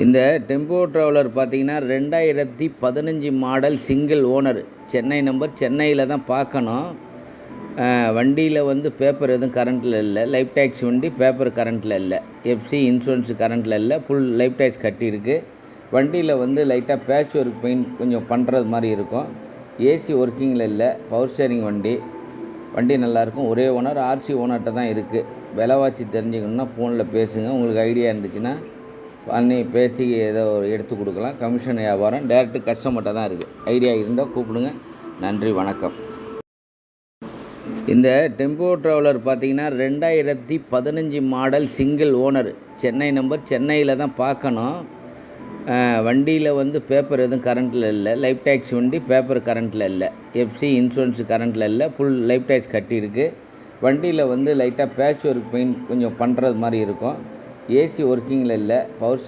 இந்த tempo traveller பார்த்தீங்கன்னா ரெண்டாயிரத்தி பதினஞ்சு model single owner Chennai number சென்னையில் தான் பார்க்கணும். வண்டியில் வந்து பேப்பர் எதுவும் கரண்ட்டில் இல்லை. லைஃப் டேக்ஸ் வண்டி பேப்பர் கரண்ட்டில் இல்லை. எஃப்சி இன்சூரன்ஸ் கரண்ட்டில் இல்லை. ஃபுல் லைஃப் டேக்ஸ் கட்டியிருக்கு. வண்டியில் வந்து லைட்டாக பேட்ச் ஒர்க் பெயிண்ட் கொஞ்சம் பண்ணுறது மாதிரி இருக்கும். ஏசி ஒர்க்கிங்கில் இல்லை. பவர் ஸ்டேரிங் வண்டி. வண்டி நல்லாயிருக்கும் ஒரே ஓனர் ஆர்சி ஓனர்கிட்ட தான் இருக்குது விலைவாசி தெரிஞ்சுக்கணுன்னா ஃபோனில் பேசுங்க. உங்களுக்கு ஐடியா இருந்துச்சுன்னா பண்ணி பேசி ஏதோ எடுத்து கொடுக்கலாம். கமிஷன் வியாபாரம் டேரெக்டு கஸ்டமர்கிட்ட தான் இருக்குது ஐடியா இருந்தால் கூப்பிடுங்க. நன்றி வணக்கம். இந்த டெம்போ ட்ராவலர் பார்த்தீங்கன்னா ரெண்டாயிரத்தி பதினஞ்சு model single owner Chennai number சென்னையில் தான் பார்க்கணும். வண்டியில் வந்து பேப்பர் எதுவும் கரண்ட்டில் இல்லை. லைஃப் டேக்ஸ் வண்டி பேப்பர் கரண்ட்டில் இல்லை. எஃப்சி இன்சூரன்ஸ் கரண்ட்டில் இல்லை. ஃபுல் லைஃப் டேக்ஸ் கட்டியிருக்கு. வண்டியில் வந்து லைட்டாக பேட்ச் ஒர்க் பெயிண்ட் கொஞ்சம் பண்ணுறது மாதிரி இருக்கும். ஏசி ஒர்க்கிங்கில் இல்லை பவர்